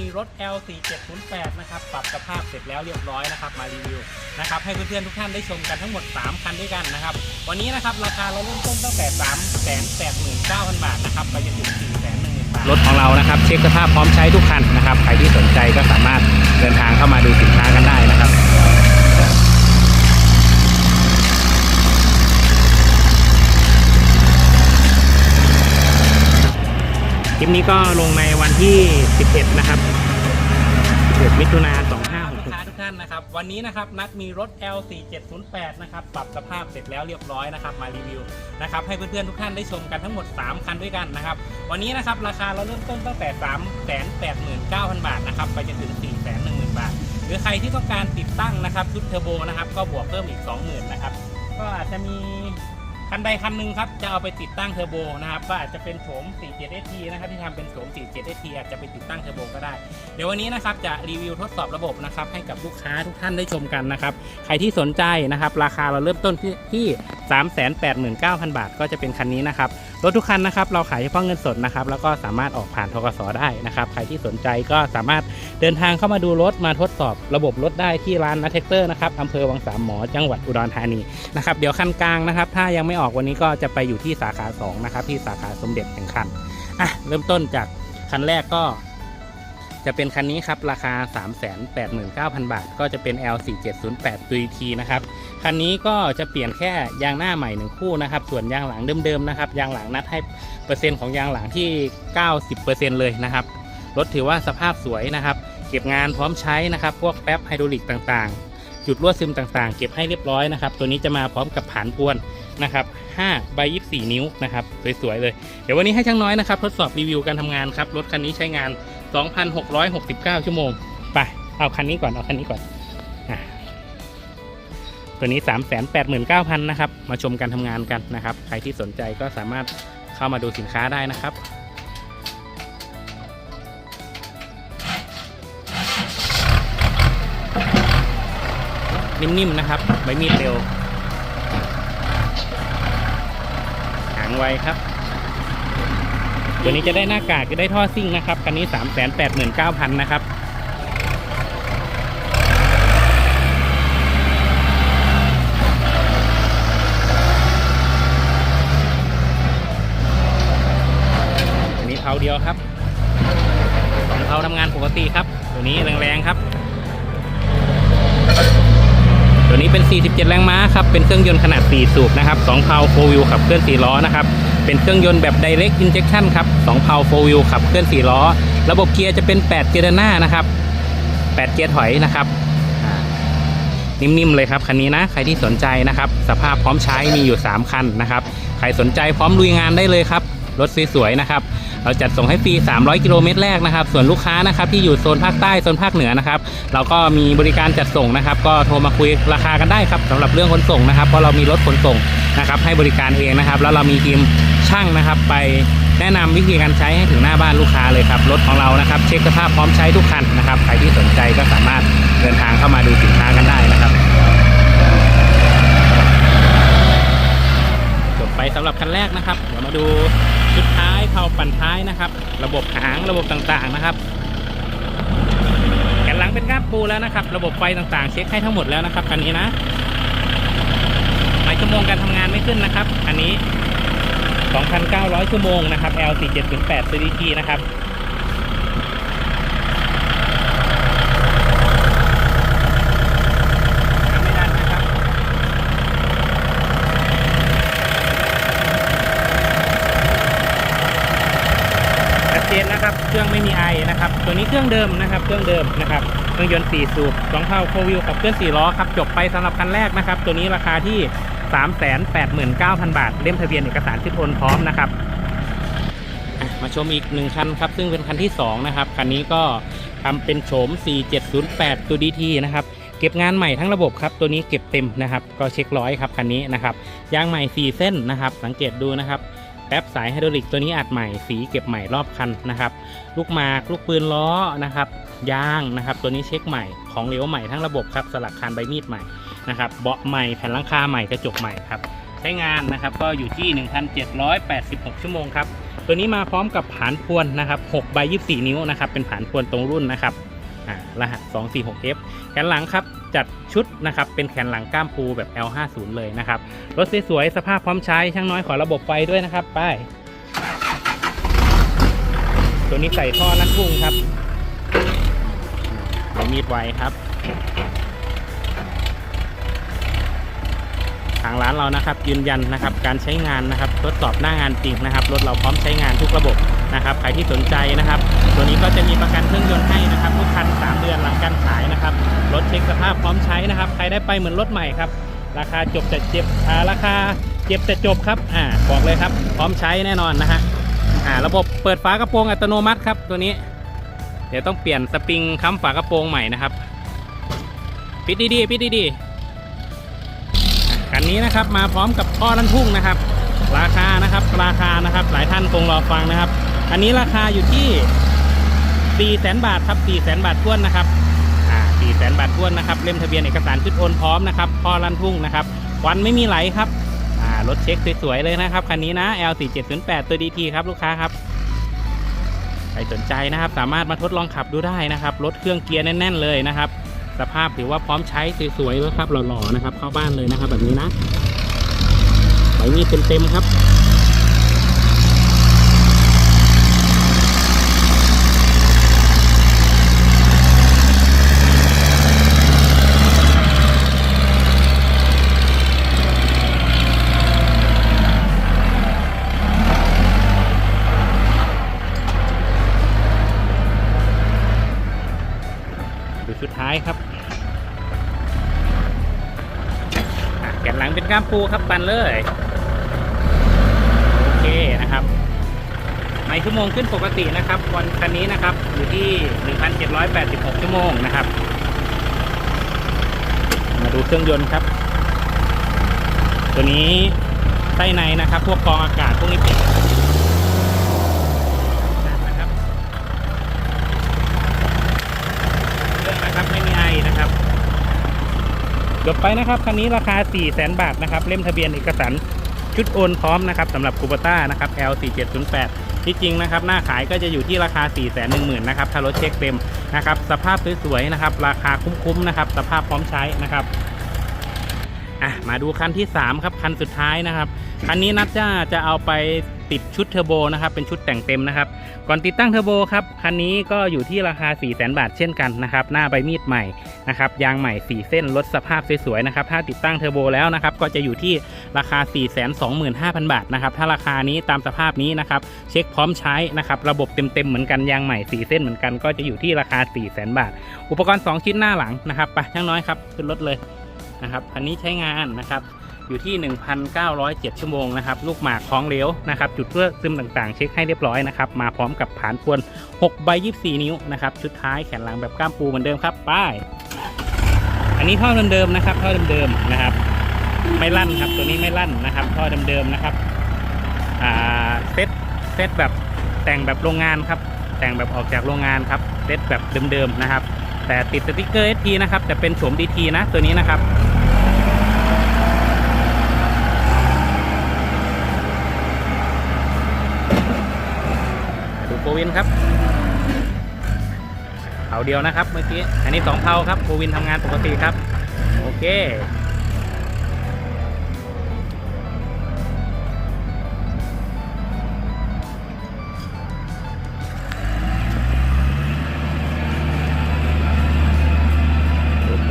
มีรถ L4708 นะครับปรับสภาพเสร็จแล้วเรียบร้อยนะครับมารีวิวนะครับให้เพื่อนๆทุกท่านได้ชมกันทั้งหมด 3 คันด้วยกันนะครับ วันนี้นะครับราคาเราเริ่มต้นตั้งแต่3 8 9 0 0 0 บาทนะครับไปจนถึง4 1 0 0 0 0บาทรถของเรานะครับ เช็คสภาพพร้อมใช้ทุกคันนะครับใครที่สนใจก็สามารถเดินทางเข้ามาดูสินค้ากันได้นะครับ คลิปนี้ก็ลงในวันที่ 11 นะครับ11มิถุนา2566ลูกค้าทุกท่านนะครับ วันนี้นะครับนัดมีรถ L4708 นะครับปรับสภาพเสร็จแล้วเรียบร้อยนะครับ มารีวิวนะครับให้เพื่อนๆทุกท่านได้ชมกันทั้งหมด 3 คันด้วยกันนะครับ วันนี้นะครับราคาเราเริ่มต้นตั้งแต่ 3 8 9 0 0 0 บาทนะครับไปจนถึง 4 1 0 0 0 0 บาท หรือใครที่ต้องการติดตั้งนะครับชุดเทอร์โบนะครับก็บวกเพิ่มอีก 20,000นะครับก็อาจจะมี คันใดคันหนึ่งครับจะเอาไปติดตั้งเทอร์โบนะครับก็อาจจะเป็นโฉม 47ST นะครับที่ทำเป็นโฉม 47ST อาจจะไปติดตั้งเทอร์โบก็ได้ เดี๋ยววันนี้นะครับจะรีวิวทดสอบระบบนะครับให้กับลูกค้าทุกท่านได้ชมกันนะครับ ใครที่สนใจนะครับราคาเราเริ่มต้นที่389,000 บาท ก็จะเป็นคันนี้นะครับ รถทุกคันนะครับ เราขายเฉพาะเงินสดนะครับ แล้วก็สามารถออกผ่านทกสได้นะครับ ใครที่สนใจก็สามารถเดินทางเข้ามาดูรถมาทดสอบระบบรถได้ที่ร้านนัทเทคเตอร์นะครับอำเภอวังสามหมอจังหวัดอุดรธานีนะครับ เดี๋ยวคันกลางนะครับ ถ้ายังไม่ออกวันนี้ก็จะไปอยู่ที่สาขา2นะครับที่สาขาสมเด็จแห่งคันอะเริ่มต้นจากคันแรกก็ จะเป็นคันนี้ครับ ราคา 389,000 บาท ก็จะเป็น L4708 3T นะครับ คันนี้ก็จะเปลี่ยนแค่ยางหน้าใหม่หนึ่งคู่นะครับ ส่วนยางหลังเดิมๆนะครับ ยางหลังนัดให้เปอร์เซ็นต์ของยางหลังที่ 90%เลยนะครับ รถถือว่าสภาพสวยนะครับ เก็บงานพร้อมใช้นะครับ พวกแป๊บไฮดรอลิกต่างๆ จุดรั่วซึมต่างๆ เก็บให้เรียบร้อยนะครับ ตัวนี้จะมาพร้อมกับผานพวนนะครับ5ใบ24 นิ้วนะครับ สวยๆเลย เดี๋ยววันนี้ให้ช่างน้อยนะครับ ทดสอบรีวิวการทำงานครับ รถคันนี้ใช้งาน 2,669 ชั่วโมง ไป เอาคันนี้ก่อน เอาคันนี้ก่อนอตัวนี้ 389,000 นะครับ มาชมการทำงานกันนะครับ ใครที่สนใจก็สามารถเข้ามาดูสินค้าได้นะครับนิ่มๆนะครับใบมีดเร็วหางไวครับ ตัวนี้จะได้หน้ากากจะได้ท่อซิ่งนะครับคันนี้3 8 9 0 0 0นะครับอันนี้เผาเดียวครับสองเผาทำงานปกติครับ ตัวนี้แรงๆครับ ตัวนี้เป็น 47 แรงม้าครับ เป็นเครื่องยนต์ขนาด 4 สูบนะครับ2เพาโฟวิวขับเคลื่อน4ล้อนะครับ เป็นเครื่องยนต์แบบ direct injection ครับ2เพาโฟวิวขับเคลื่อน 4 ล้อ ระบบเกียร์จะเป็น 8 เกียร์หน้านะครับ 8 เกียร์ถอยนะครับนิ่มๆเลยครับคันนี้นะใครที่สนใจนะครับ สภาพพร้อมใช้มีอยู่ 3 คันนะครับ ใครสนใจพร้อมลุยงานได้เลยครับ รถสวยๆนะครับ เราจัดส่งให้ฟรี 300 กิโลเมตรแรกนะครับ ส่วนลูกค้านะครับที่อยู่โซนภาคใต้โซนภาคเหนือนะครับ เราก็มีบริการจัดส่งนะครับ ก็โทรมาคุยราคากันได้ครับสำหรับเรื่องขนส่งนะครับเพราะเรามีรถขนส่งนะครับให้บริการเองนะครับ แล้วเรามีทีม ช่างนะครับ ไปแนะนำวิธีการใช้ให้ถึงหน้าบ้านลูกค้าเลยครับรถของเรานะครับ เช็คสภาพพร้อมใช้ทุกคันนะครับใครที่สนใจก็สามารถเดินทางเข้ามาดูสินค้ากันได้นะครับจบไปสำหรับคันแรกนะครับเดี๋ยวมาดูชุดท้ายเผาปั่นท้ายนะครับ ระบบหางระบบต่างๆนะครับแกนหลังเป็นก้ามปูแล้วนะครับ ระบบไฟต่างๆ เช็คให้ทั้งหมดแล้วนะครับคันนี้นะหมายชั่วโมงการทำงานไม่ขึ้นนะครับ อันนี้ 2,900 ชั่วโมงนะครับ L4708 CDT นะครับไม่ดันะครับเจนนะครับ เครื่องไม่มีไอนะครับ ตัวนี้เครื่องเดิมนะครับ เครื่องเดิมนะครับ เครื่องยนต์4สูบ2เท่าโควิวกับเครื่อง4ล้อครับ จบไปสำหรับคันแรกนะครับ ตัวนี้ราคาที่ 389,000 บาท เล่มทะเบียนเอกสารที่โอนพร้อมนะครับ มาชมอีกหนึ่งคันครับ ซึ่งเป็นคันที่ 2 นะครับ คันนี้ก็ทำเป็นโฉม 4708 ตัว DT นะครับเก็บงานใหม่ทั้งระบบครับ ตัวนี้เก็บเต็มนะครับ ก็เช็คร้อยครับคันนี้นะครับยางใหม่ 4 เส้นนะครับ สังเกตดูนะครับแป๊บสายไฮดรอลิกตัวนี้อัดใหม่สีเก็บใหม่รอบคันนะครับ ลูกหมากลูกปืนล้อนะครับยางนะครับ ตัวนี้เช็คใหม่ของเหลวใหม่ทั้งระบบครับสลักคานใบมีดใหม่ นะครับเบาะใหม่แผ่นหลังคาใหม่กระจกใหม่ครับใช้งานนะครับก็อยู่ที่ 1,786 ชั่วโมงครับตัวนี้มาพร้อมกับผานพวนนะครับ6ใบ24 นิ้วนะครับเป็นผานพวนตรงรุ่นนะครับอ่ารหัส 246F แขนหลังครับจัดชุดนะครับเป็นแขนหลังก้ามปูแบบ L50 เลยนะครับรถสวยๆสภาพพร้อมใช้ช่างน้อยขอระบบไฟด้วยนะครับไปตัวนี้ใส่ท่อนักพุ่งครับมีดไวครับางร้านเรานะครับ ยืนยันนะครับการใช้งานนะครับทดสอบหน้างานจริงนะครับรถเราพร้อมใช้งานทุกระบบนะครับใครที่สนใจนะครับ ตัวนี้ก็จะมีประกันเครื่องยนต์ให้นะครับทุกคัน 3 เดือนหลังการขายนะครับรถเช็คสภาพพร้อมใช้นะครับ ใครได้ไปเหมือนรถใหม่ครับราคาจบจะเจ็บาราคาเจ็บจะจบครับอ่าบอกเลยครับ พร้อมใช้แน่นอนนะฮะอ่าระบบเปิดฝากระโปรงอัตโนมัติครับตัวนี้ เดี๋ยวต้องเปลี่ยนสปริงค้ำฝากระโปรงใหม่นะครับ ปิดดีๆปิดดีๆ นี้นะครับมาพร้อมกับท่อลันทุ่งนะครับ ราคานะครับราคานะครับหลายท่านคงรอฟังนะครับ อันนี้ราคาอยู่ที่ 4 0 0 0 0 0บาทครับ4 0 0 0 0 0 บาทท้วนนะครับอ่า4 0 0 0 0 0 บาทท้วนนะครับเล่มทะเบียนเอกสารชุดโอนพร้อมนะครับท่อลันทุ่งนะครับควันไม่มีไหลครับอ่ารถเช็คสวยๆเลยนะครับคันนี้นะ L4708 ตัว DT ครับลูกค้าครับใครสนใจนะครับสามารถมาทดลองขับดูได้นะครับรถเครื่องเกียร์แน่น ๆ เลยนะครับ สภาพถือว่าพร้อมใช้สวยๆแล้วครับหล่อๆนะครับ เข้าบ้านเลยนะครับ แบบนี้นะใบมีดเต็มๆครับ นหลังเป็นก้ามปูครับปันเลย โอเคนะครับในชั่วโมงขึ้นปกตินะครับวันคันนี้นะครับอยู่ที่ 1,786 ชั่วโมงนะครับ มาดูเครื่องยนต์ครับ ตัวนี้ใต้ในนะครับ พวกกรองอากาศพวกนี้ปิดนะครับ เครื่องนะครับไม่มีไอนะครับ จบไปนะครับคันนี้ราคา 4 0 0 0 0 0 บาทนะครับ เล่มทะเบียนเอกสารชุดโอนพร้อมนะครับสำหรับคูปต้านะครับ L4708 ที่จริงนะครับหน้าขายก็จะอยู่ที่ราคา 4 1 0 0 0 0นะครับถ้ารถเช็คเต็มนะครับสภาพสวยๆนะครับราคาคุ้มๆนะครับสภาพพร้อมใช้นะครับอะมาดูคันที่ 3 ครับคันสุดท้ายนะครับคันนี้นัดจะจะเอาไป ติดชุดเทอร์โบนะครับเป็นชุดแต่งเต็มนะครับ ก่อนติดตั้งเทอร์โบครับคันนี้ก็อยู่ที่ราคา 4 0 0 0 0 0บาทเช่นกันนะครับหน้าใบมีดใหม่นะครับยางใหม่ 4 เส้นลดสภาพสวยๆนะครับถ้าติดตั้งเทอร์โบแล้วนะครับก็จะอยู่ที่ราคา 4 2 5 0 0 0 บาทนะครับถ้าราคานี้ตามสภาพนี้นะครับเช็คพร้อมใช้นะครับระบบเต็มๆเหมือนกันยางใหม่ 4 เส้นเหมือนกันก็จะอยู่ที่ราคา 4 0 0 0 0 0บาท อุปกรณ์ 2 ชิ้นหน้าหลังนะครับไปช่างน้อยครับขึ้นรถเลยนะครับคันนี้ใช้งานนะครับ อยู่ที่ 1,907 ชั่วโมงนะครับ ลูกหมากคล้องเหลวนะครับ จุดเพื่อซึมต่างๆ เช็คให้เรียบร้อยนะครับ มาพร้อมกับผานพวน6ใบ24 นิ้วนะครับ ชุดท้ายแขนหลังแบบก้ามปูเหมือนเดิมครับป้าย อันนี้ท่อเดิมๆนะครับ ท่อเดิมๆนะครับ ไม่ลั่นครับ ตัวนี้ไม่ลั่นนะครับ ท่อเดิมๆนะครับ อ่า เซต เซตแบบแต่งแบบโรงงานครับ แต่งแบบออกจากโรงงานครับ เซตแบบเดิมๆนะครับ แต่ติดสติกเกอร์ SP นะครับ แต่เป็นโฉม DT นะ ตัวนี้นะครับ โควินครับเผาเดียวนะครับเมื่อกี้ อันนี้สองเผาครับโควินทำงานปกติครับ โอเคโอ้โห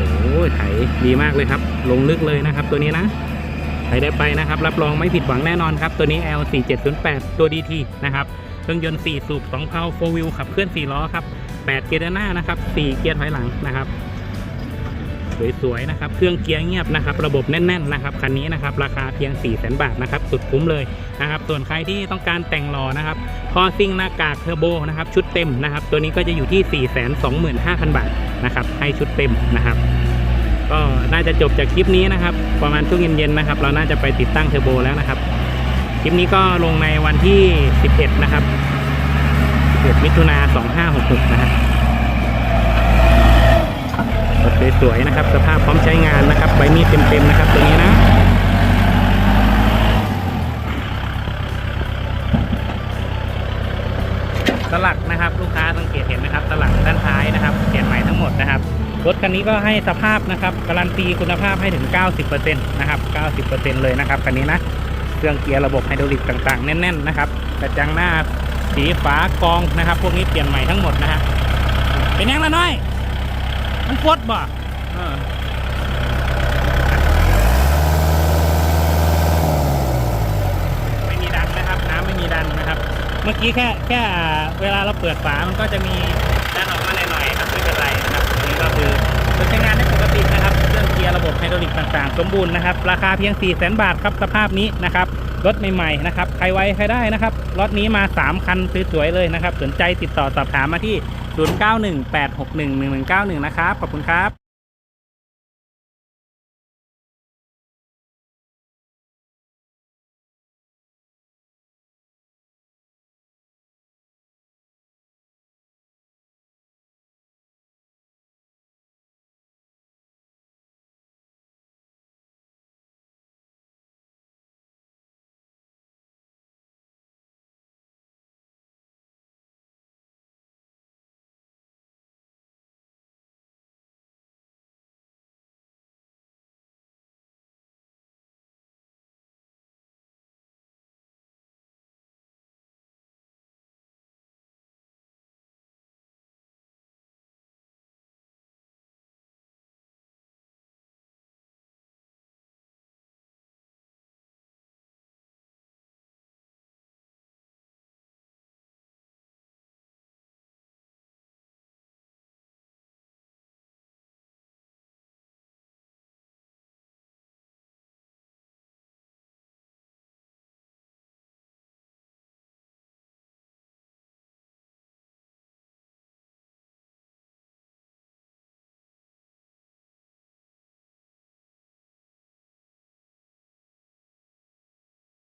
ไถดีมากเลยครับ ลงลึกเลยนะครับตัวนี้นะใครได้ไปนะครับ รับรองไม่ผิดหวังแน่นอนครับ ตัวนี้ L4708 ตัว DT นะครับ เครื่องยนต์ 4 สูบ 2 เพา4 wheel ขับเคลื่อน 4 ล้อครับ 8 เกียร์ด้านหน้านะครับ 4 เกียร์ถอยหลังนะครับ สวยๆนะครับ เครื่องเกียร์เงียบนะครับ ระบบแน่น ๆ นะครับ คันนี้นะครับ ราคาเพียง 4 0 0 0 0 0บาทนะครับ สุดคุ้มเลยนะครับ ส่วนใครที่ต้องการแต่งหล่อนะครับ พอซิ่งหน้ากากเทอร์โบนะครับ ชุดเต็มนะครับ ตัวนี้ก็จะอยู่ที่ 425,000 บาทนะครับ ให้ชุดเต็มนะครับก็น่าจะจบจากคลิปนี้นะครับ ประมาณช่วงเย็นๆนะครับ เราน่าจะไปติดตั้งเทอร์โบแล้วนะครับ คลิปนี้ก็ลงในวันที่ 11 นะครับ 11 มิถุนา2566 นะครับรถสวยๆนะครับ สภาพพร้อมใช้งานนะครับใบมีดเต็มๆนะครับตัวนี้นะสลักนะครับ ลูกค้าสังเกตเห็นไหมครับสลักด้านท้ายนะครับเปลี่ยนใหม่ทั้งหมดนะครับรถคันนี้ก็ให้สภาพนะครับการันตีคุณภาพให้ถึง 90%นะครับ 90%เลยนะครับคันนี้นะ เครื่องเกียร์ระบบไฮดรอลิกต่างๆ แน่นๆนะครับกระจังหน้าสีฝากองนะครับ พวกนี้เปลี่ยนใหม่ทั้งหมดนะฮะเป็นยังละน้อย มันปวดบ่เออไม่มีดันนะครับ น้ำไม่มีดันนะครับ เมื่อกี้แค่แค่เวลาเราเปิดฝามันก็จะมีดันออกมาหน่อยๆครับไม่เป็นไรนะครับนี้ก็คือใช้งานได้ ยร์ระบบไฮดรอลิกต่างๆ สมบูรณ์นะครับ ราคาเพียง 4 0 0 0 0 0 บาทครับสภาพนี้นะครับรถใหม่ๆนะครับใครไว้ใครได้นะครับรถนี้มา 3 คันสวยๆเลยนะครับ สนใจติดต่อสอบถามมาที่ 0918611191 นะครับขอบคุณครับ